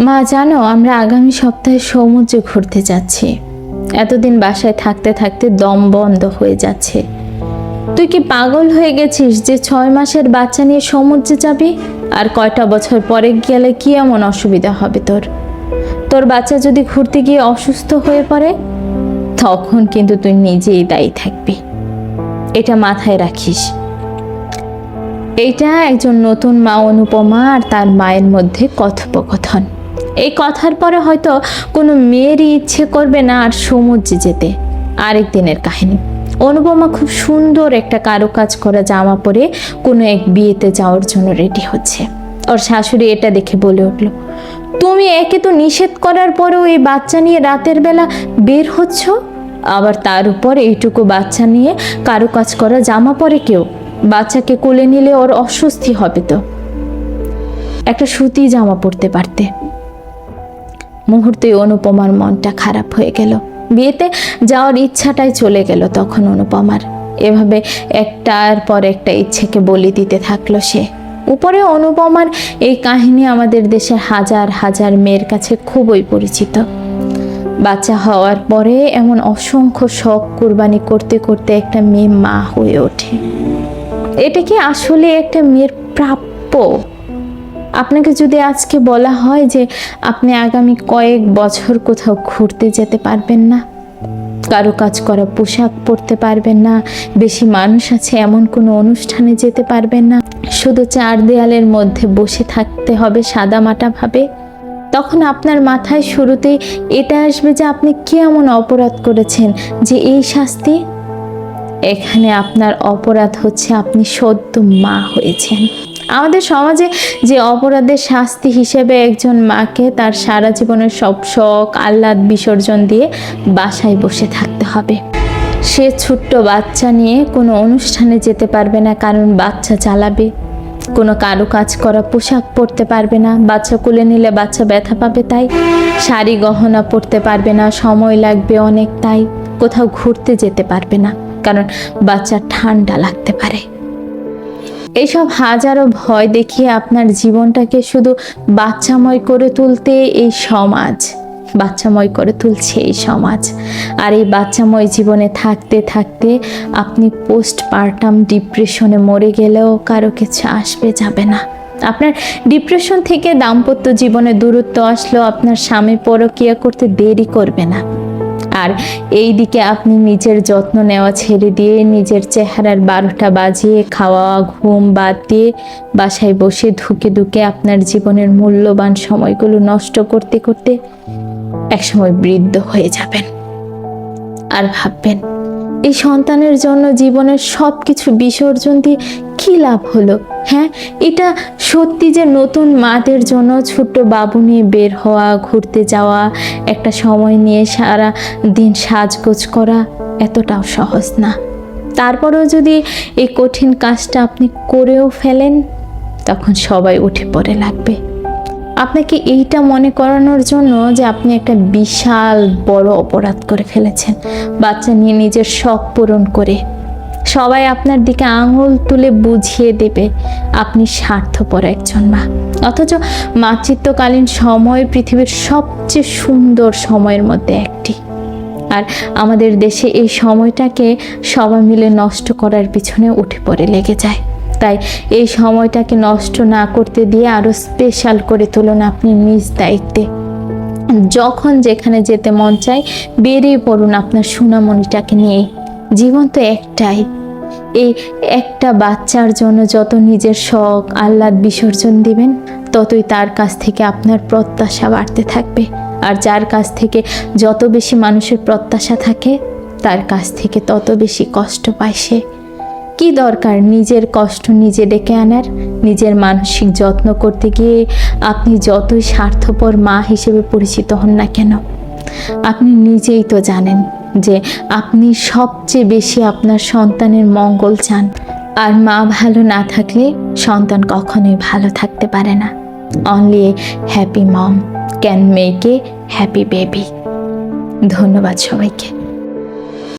মা, জানো, আমরা আগামী সপ্তাহে সমুদ্রে ঘুরতে যাচ্ছি। এতদিন বাসায় থাকতে থাকতে দম বন্ধ হয়ে যাচ্ছে। তুই কি পাগল হয়ে গেছিস যে ছয় মাসের বাচ্চা নিয়ে সমুদ্রে যাবি? আর কয়টা বছর পরে গেলে কি এমন অসুবিধা হবে তোর? তোর বাচ্চা যদি ঘুরতে গিয়ে অসুস্থ হয়ে পড়ে, তখন কিন্তু তুই নিজেই দায়ী থাকবি। এটা মাথায় রাখিস। এইটা একজন নতুন মা অনুপমা আর তার মায়ের মধ্যে কথোপকথন। এই কথার পরে হয়তো কোনো মেয়েরই ইচ্ছে করবে না আর সমুদ্রে যেতে। আরেক দিনের কাহিনী। অনুপমা খুব সুন্দর একটা কারুকাজ করা জামা পরে কোনো এক বিয়েতে যাওয়ার জন্য রেডি হচ্ছে। ওর শাশুড়ি এটা দেখে বলে উঠল, তুমি একে তো নিষেধ করার পরেও এই বাচ্চা নিয়ে রাতের বেলা বের হচ্ছ? আবার তার উপর এইটুকু বাচ্চা নিয়ে কারুকাজ করা জামা পরে কেউ? বাচ্চাকে কোলে নিলে ওর অস্বস্তি হবে তো? একটা সুতি জামা পরতে পারতে। মুহূর্তে অনুপমার মনটা খারাপ হয়ে গেল। বিয়েতে যাওয়ার ইচ্ছাটাই চলে গেল তখন অনুপমার। এভাবে একটার পর একটা ইচ্ছেকে বলি দিতে থাকল সে। উপরে অনুপমার এই কাহিনী আমাদের দেশের হাজার হাজার মেয়ের কাছে খুবই পরিচিত। বাচ্চা হওয়ার পরে এমন অসংখ্য শখ কুরবানি করতে করতে একটা মেয়ে মা হয়ে ওঠে। এটা কি আসলে একটা মেয়ের প্রাপ্য? আপনাকে যদি আজকে বলা হয় যে আপনি আগামী কয়েক বছর কোথাও ঘুরতে যেতে পারবেন না, কারও কাজ করা পোশাক পরতে পারবেন না, বেশি মানুষ আছে এমন কোনো অনুষ্ঠানে যেতে পারবেন না, শুধু চার দেয়ালের মধ্যে বসে থাকতে হবে সাদামাটাভাবে তখন আপনার মাথায় শুরুতেই এটা আসবে যে আপনি কি এমন অপরাধ করেছেন, যে এই শাস্তি? এখানে আপনার অপরাধ হচ্ছে আপনি সদ্য মা হয়েছেন। আমাদের সমাজে যে অপরাধের শাস্তি হিসেবে একজন মাকে তার সারা জীবনের সব শখ, আহ্লাদ, বিসর্জন দিয়ে বাসায় বসে থাকতে হবে। সে ছোট্ট বাচ্চা নিয়ে কোনো অনুষ্ঠানে যেতে পারবে না, কারণ বাচ্চা চালাবে। কোনো কারও কাজ করা পোশাক পরতে পারবে না, বাচ্চা কোলে নিলে বাচ্চা ব্যথা পাবে, তাই শাড়ি, গহনা পরতে পারবে না, সময় লাগবে অনেক, তাই কোথাও ঘুরতে যেতে পারবে না, কারণ বাচ্চা ঠান্ডা লাগতে পারে। এইসব হাজারো ভয় দেখিয়ে আপনার জীবনটাকে শুধু বাচ্চাময় করে তুলতে এই সমাজ, বাচ্চাময় করে তুলছে এই সমাজ। আর এই বাচ্চাময় জীবনে থাকতে থাকতে আপনি পোস্ট পার্টাম ডিপ্রেশনে মরে গেলেও কারও কিছু আসবে, যাবে না। আপনার ডিপ্রেশন থেকে দাম্পত্য জীবনে দূরত্ব আসলেও আপনার স্বামী পরকিয়া করতে দেরি করবে না। আর এই দিকে আপনি নিজের যত্ন নেওয়া ছেড়ে দিয়ে নিজের চেহারার বারোটা বাজিয়ে খাওয়া, ঘুম বাদ দিয়ে বাসায় বসে ধুকে ধুকে আপনার জীবনের মূল্যবান সময়গুলো নষ্ট করতে করতে একসময় বৃদ্ধ হয়ে যাবেন আর ভাববেন, এই সন্তানের জন্য জীবনের সব কিছু বিসর্জন দিয়ে কী লাভ হলো? হ্যাঁ এটা সত্যি যে নতুন মাদের জন্য ছোট্ট বাবু নিয়ে বের হওয়া, ঘুরতে যাওয়া, একটা সময় নিয়ে সারা দিন সাজগোজ করা এতটাও সহজ না। তারপরেও যদি এই কঠিন কাজটা আপনি করেও ফেলেন, তখন সবাই উঠে পড়ে লাগবে। আপনাকে এইটা মনে করানোর জন্য যে আপনি একটা বিশাল বড় অপরাধ করে ফেলেছেন। বাচ্চা নিয়ে নিজের শখ পূরণ করে। সবাই আপনার দিকে আঙুল তুলে বুঝিয়ে দেবে, আপনি স্বার্থপর একজন মা। অথচ মাতৃত্বকালীন সময় পৃথিবীর সবচেয়ে সুন্দর সময়ের মধ্যে একটি। আর আমাদের দেশে এই সময়টাকে সবাই মিলে নষ্ট করার পিছনে উঠে পড়ে লেগে যায়। তাই এই সময়টাকে নষ্ট না করতে দিয়ে আরও স্পেশাল করে তুলুন আপনি নিজ দায়িত্বে। যখন যেখানে যেতে মন চায়, বেরিয়ে পড়ুন আপনার সোনামণিটাকে নিয়ে। জীবন তো একটাই। এই একটা বাচ্চার জন্য যত নিজের শখ, আহ্লাদ, বিসর্জন দিবেন, ততই তার কাছ থেকে আপনার প্রত্যাশা বাড়তে থাকবে। আর যার কাছ থেকে যত বেশি মানুষের প্রত্যাশা থাকে, তার কাছ থেকে তত বেশি কষ্ট পায় সে। কি দরকার নিজের কষ্ট নিজে ডেকে আনার? নিজের মানসিক যত্ন করতে গিয়ে আপনি যতই স্বার্থপর মা হিসেবে পরিচিত হন না কেন, আপনি নিজেই তো জানেন। যে আপনি সবচেয়ে বেশি আপনার সন্তানের মঙ্গল চান। আর মা ভালো না থাকলে সন্তান কখনোই ভালো থাকতে পারে না। Only happy mom can make a happy baby ধন্যবাদ সবাইকে।